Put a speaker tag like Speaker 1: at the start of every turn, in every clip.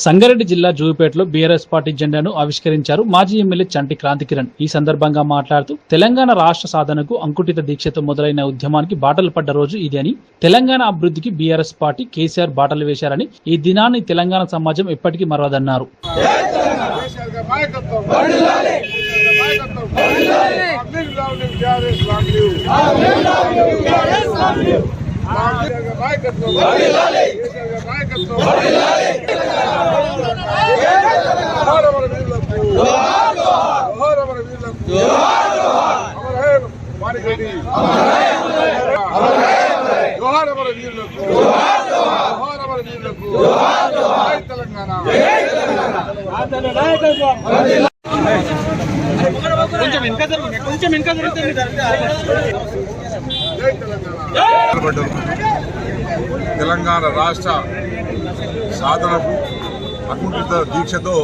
Speaker 1: సంగారెడ్డి జిల్లా జూపేటలో BRS party జెండాను ఆవిష్కరించారు మాజీ ఎమ్మెల్యే చంటి క్రాంతికిరణ్ ఈ సందర్భంగా మాట్లాడుతూ తెలంగాణ రాష్ట్ర సాధనకు అంకుటిత దీక్షతో మొదలైన ఉద్యమానికి బాటలు పడ్డ రోజు ఇది అని తెలంగాణ అభివృద్ధికి బీఆర్ఎస్ పార్టీ కేసీఆర్ బాటలు వేశారని ఈ దినాన్ని తెలంగాణ సమాజం ఎప్పటికీ మరవదన్నారు.
Speaker 2: నాయకత్వం నాయకత్వం జోహార్ అమర వీరులకు జోహార్ అమర వీరులకు అమర హే జోహార్ అమర వీరులకు జోహార్ అమర వీరులకు జై తెలంగాణ జై తెలంగాణ
Speaker 3: తెలంగాణ రాష్ట్ర సాధనకు అకుంఠిత దీక్షతో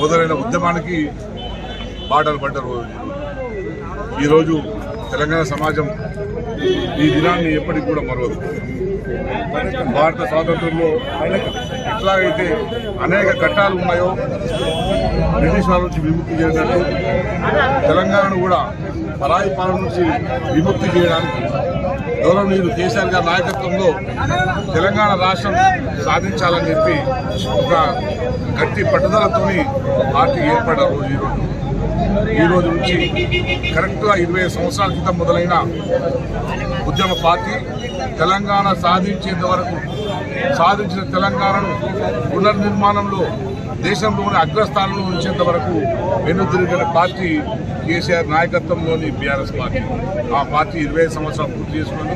Speaker 3: మొదలైన ఉద్యమానికి బాటలు పడ్డారు. ఈరోజు తెలంగాణ సమాజం ఈ దినాన్ని ఎప్పటికి కూడా మరవదు. భారత స్వాతంత్రంలో ఎట్లాగైతే అనేక ఘట్టాలు ఉన్నాయో బ్రిటిష్ వారి నుంచి విముక్తి చేసినట్టు తెలంగాణను కూడా పరాయి పాలన నుంచి విముక్తి చేయడానికి గౌరవనీయులు కేసీఆర్ గారి నాయకత్వంలో తెలంగాణ రాష్ట్రం సాధించాలని చెప్పి ఒక గట్టి పట్టుదలతోని పార్టీ ఏర్పడ్డ రోజు. ఈరోజు ఈ రోజు నుంచి కరెక్ట్గా ఇరవై సంవత్సరాల క్రితం మొదలైన ఉద్యమ పార్టీ తెలంగాణ సాధించేంత వరకు సాధించిన తెలంగాణను పునర్నిర్మాణంలో దేశంలోని అగ్రస్థానంలో ఉంచేంత వరకు వెనుదిరిగిన పార్టీ కేసీఆర్ నాయకత్వంలోని బీఆర్ఎస్ పార్టీ. ఆ పార్టీ ఇరవై సంవత్సరాలు పూర్తి చేసుకుని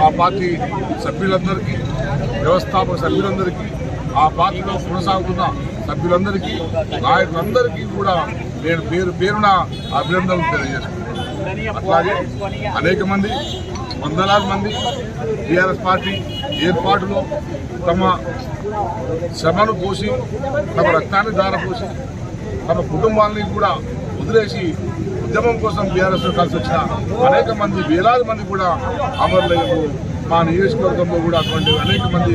Speaker 3: ఆ పార్టీ సభ్యులందరికీ వ్యవస్థాపక సభ్యులందరికీ ఆ పార్టీలో కొనసాగుతున్న సభ్యులందరికీ నాయకులందరికీ కూడా నేను పేరు పేరున అభినందనలు తెలియజేసుకుంటున్నాను అట్లాగే అనేక మంది వందలాది మంది టీఆర్ఎస్ పార్టీ ఏర్పాటులో తమ శ్రమను పోసి తమ రక్తాన్ని ధారపోసి తమ కుటుంబాలని కూడా వదిలేసి ఉద్యమం కోసం బీఆర్ఎస్ కలిసి వచ్చిన అనేక మంది వేలాది మంది కూడా అమరులయ్యారు. మా నియోజకవర్గంలో కూడా అటువంటి అనేక మంది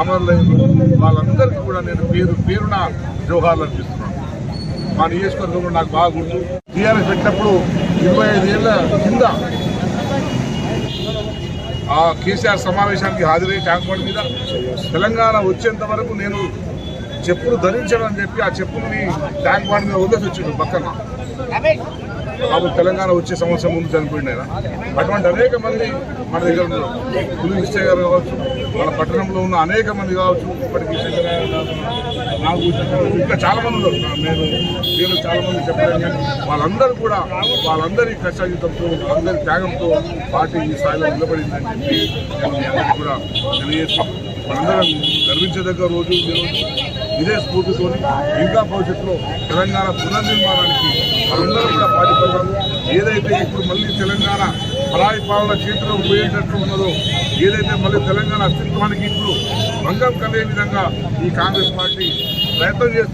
Speaker 3: అమరులయ్యారు. వాళ్ళందరికీ కూడా నేను పేరు పేరున జోహార్లు అనిపిస్తున్నాను మా నియోజకవర్గంలో నాకు బాగా గుర్తు. బీఆర్ఎస్ పెట్టినప్పుడు ఇరవై ఐదు ఏళ్ళ కింద ఆ కేసీఆర్ సమావేశానికి హాజరై ట్యాంక్ బండ్ మీద తెలంగాణ వచ్చేంత వరకు నేను చెప్పులు ధరించడం అని చెప్పి ఆ చెప్పుల్ని ట్యాంక్ బండ్ మీద వదిలేసి వచ్చిండు పక్కన. బాబు తెలంగాణ వచ్చే సంవత్సరం ముందు చనిపోయింది ఆయన అటువంటి అనేక మంది మన దగ్గర ఉన్నారు. పులి నిశ్చయ గారు కావచ్చు మన పట్టణంలో ఉన్న అనేక మంది కావచ్చు ఇప్పటికీ శంకరయ్య ఇంకా చాలా మంది ఉన్నారు. నేను నేను చాలా మంది చెప్పలేను కానీ వాళ్ళందరూ కూడా వాళ్ళందరి కష్టాజితంతో వాళ్ళందరి త్యాగంతో పార్టీ ఈ స్థాయిలో నిలబడిందని చెప్పి నేను అందరికీ కూడా తెలియజేస్తాం మనందరం గర్వించదగ్గ రోజు రోజు. ఇదే స్ఫూర్తితో ఇంకా భవిష్యత్తులో తెలంగాణ పునర్నిర్మాణానికి మనందరం కూడా పాటుపడదాం ఏదైతే ఇప్పుడు మళ్ళీ తెలంగాణ పరాయి పాలన చేతిలో పోయేటట్లు ఉన్నదో ఏదైతే మళ్ళీ తెలంగాణ అస్తిత్వానికి ఇప్పుడు భంగం కలిగే విధంగా ఈ కాంగ్రెస్ పార్టీ ప్రయత్నం చేస్తుంది